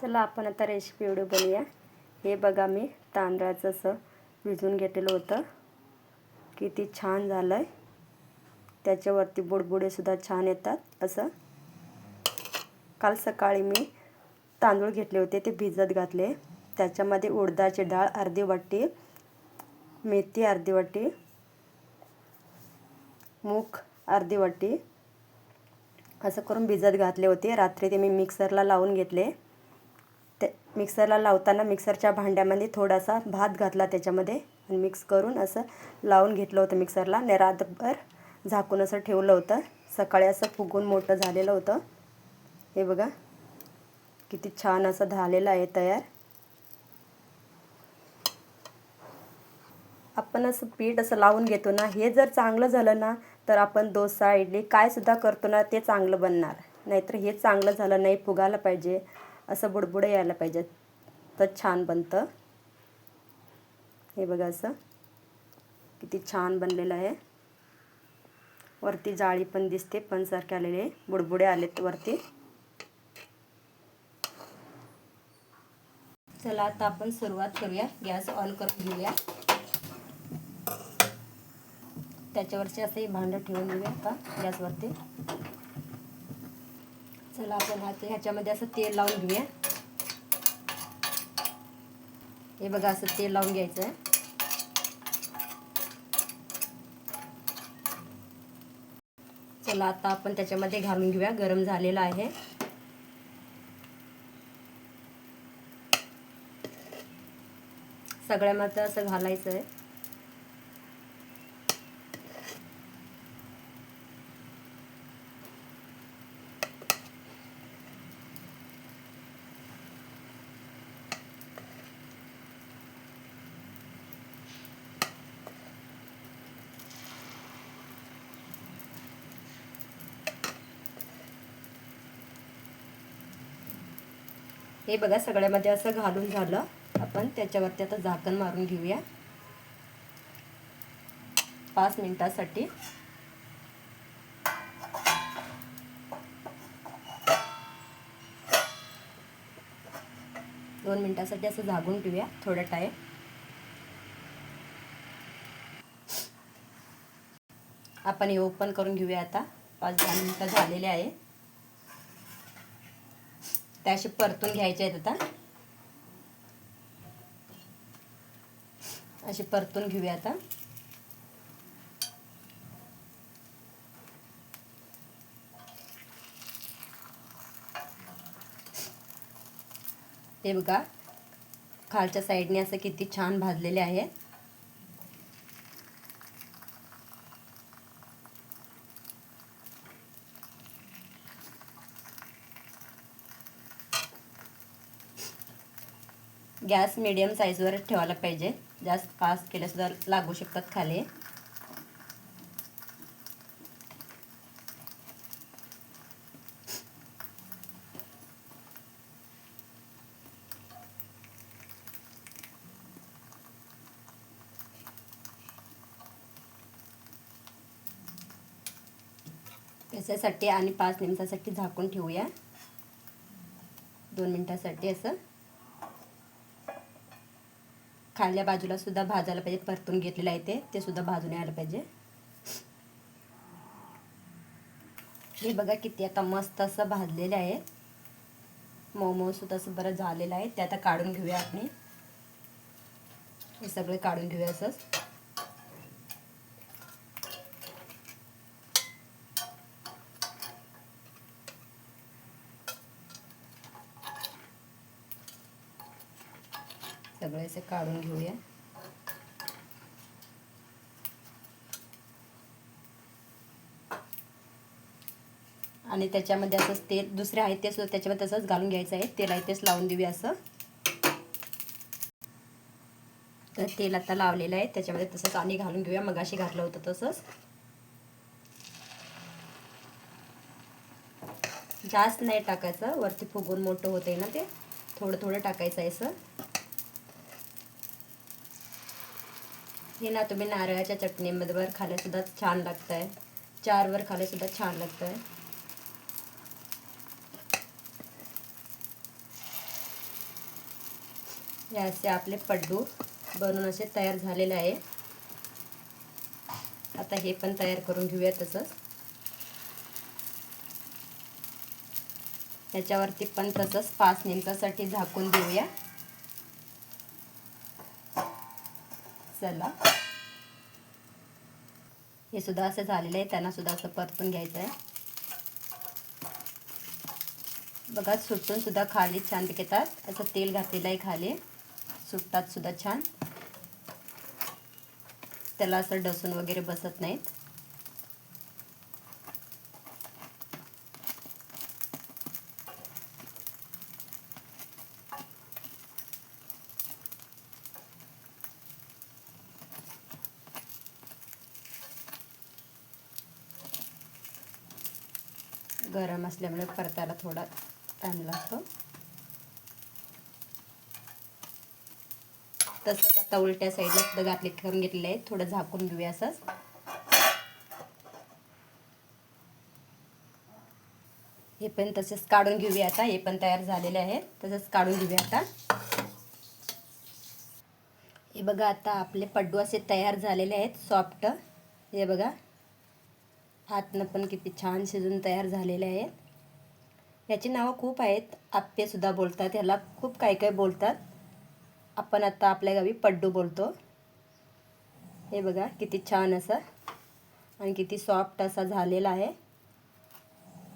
चला आपण आता रेसिपी व्हिडिओ बनवूया. हे बघा मी तांदळाचं असं भिजवून घेतलेलं होतं. किती छान झालं आहे त्याच्यावरती बुडबुडेसुद्धा छान येतात. असं. काल सकाळी मी तांदूळ घेतले होते ते भिजत घातले. त्याच्यामध्ये उडदाची डाळ अर्धी वाटी मेथी अर्धी वाटी मूग अर्धी वाटी असं करून भिजत घातले होते. रात्री ते मी मिक्सरला लावून घेतले. ते मिक्सरला लावताना मिक्सरच्या भांड्यामध्ये थोडासा भात घातला त्याच्यामध्ये आणि मिक्स करून असं लावून घेतलं होतं मिक्सरला. आणि रातभर झाकून असं ठेवलं होतं. सकाळी असं फुगून मोठं झालेलं होतं. हे बघा. किती छान असं झालेलं आहे तयार. आपण असं पीठ असं लावून घेतो ना हे जर चांगलं झालं ना तर आपण डोसा इडली काय सुद्धा करतो ना ते चांगलं बनणार. नाहीतर हे चांगलं झालं नाही फुगायला पाहिजे. असं बुडबुडे यायला पाहिजे. तर छान बनतं. हे बघा असं. किती छान बनलेलं आहे. वरती जाळी पण दिसते पण सारखे आलेले बुडबुडे आलेत वरती. चला आता आपण सुरुवात करूया. गॅस ऑन करून घेऊया. त्याच्यावरचे असं भांडं ठेवून घेऊया आता गॅसवरती. चला आपण आता ह्याच्यामध्ये असं तेल लावून घेऊया. हे बघा असं तेल लावून घ्यायचं आहे चला आता आपण त्याच्यामध्ये घालून घेऊया. गरम झालेला आहे. सगळ्यामध्ये असं घालायचं आहे हे बघा सगळ्यामध्ये असं घालून झालं. आपण त्याच्यावरती आता झाकण मारून घेऊया. पाच मिनिटासाठी. दोन मिनटासाठी असं झाकून ठेवूया थोडा टाईम आपण हे ओपन करून घेऊया आता. पाच दहा मिनटं झालेले आहे. ते असे परतून घ्यायचे आहेत आता. असे परतून घेऊया आता. हे बघा खालच्या साईडने असं किती छान भाजलेले आहेत गॅस मिडियम साईजवर ठेवायला पाहिजे. जास्त फास्ट केल्यासुद्धा लागू शकतात खाली. त्याच्यासाठी आणि पाच मिनिटासाठी झाकून ठेवूया. दोन मिनटासाठी असं. खाल्ल्या बाजूला सुद्धा भाजायला पाहिजे परतून घेतलेलं आहे ते ते सुद्धा भाजून यायला पाहिजे. हे बघा किती आता मस्त असं भाजलेलं आहे. मोमो सुद्धा असं बरं झालेलं आहे. ते आता काढून घेऊया आपण. हे सगळे काढून घेऊया असंच. सगळे असे काढून घेऊया. आणि त्याच्यामध्ये असंच तेल दुसरे आहे ते सुद्धा त्याच्यामध्ये तसंच घालून घ्यायचं आहे. तेल आहे तेच लावून देऊया असं. तर तेल आता लावलेलं आहे. त्याच्यामध्ये तसंच आणि घालून घेऊया. मगाशी घातलं होतं तसंच. जास्त नाही टाकायचं. वरती फुगून मोठं होतंय ना ते. थोडं थोडं टाकायचं आहे असं. हे ना तुम्ही नारळाच्या चटणीमध्ये खाल्यासुद्धा छान लागतं आहे चारवर खाल्यासुद्धा छान लागतं आहे हे असे आपले पड्डू बनून असे तयार झालेले आहे. आता हे पण तयार करून घेऊया तसंच. त्याच्यावरती पण तसंच पाच मिनटासाठी झाकून देऊया. चला. हे सुद्धा असं झालेलं आहे त्यांना सुद्धा असं परतून घ्यायचं आहे. बघा सुटून सुद्धा खाली छान घेतात असं तेल घातलेलं आहे खाली. सुटतात सुद्धा छान. त्याला असं डसून वगैरे बसत नाहीत. गरम असल्यामुळे परतायला थोडा टाईम लागतो. तसंच आता उलट्या साईडला सुद्धा घातले करून घेतलेले आहे. थोडं झाकून घेऊया असंच. हे पण तसेच काढून घेऊया आता. हे पण तयार झालेले आहेत तसंच काढून घेऊया आता. हे बघा आता आपले पड्डू असे तयार झालेले आहेत. सॉफ्ट हे बघा. हातनं पण किती छान शिजून तयार झालेले आहेत. याची नावं खूप आहेत. आप्पेसुद्धा बोलतात. ह्याला खूप काही काही बोलतात. आपण आता आपल्या गावी पड्डू बोलतो. हे बघा किती छान असं आणि किती सॉफ्ट असा झालेला आहे.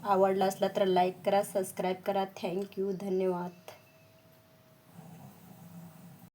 आवडला असला तर लाईक करा सबस्क्राईब करा. थँक्यू धन्यवाद.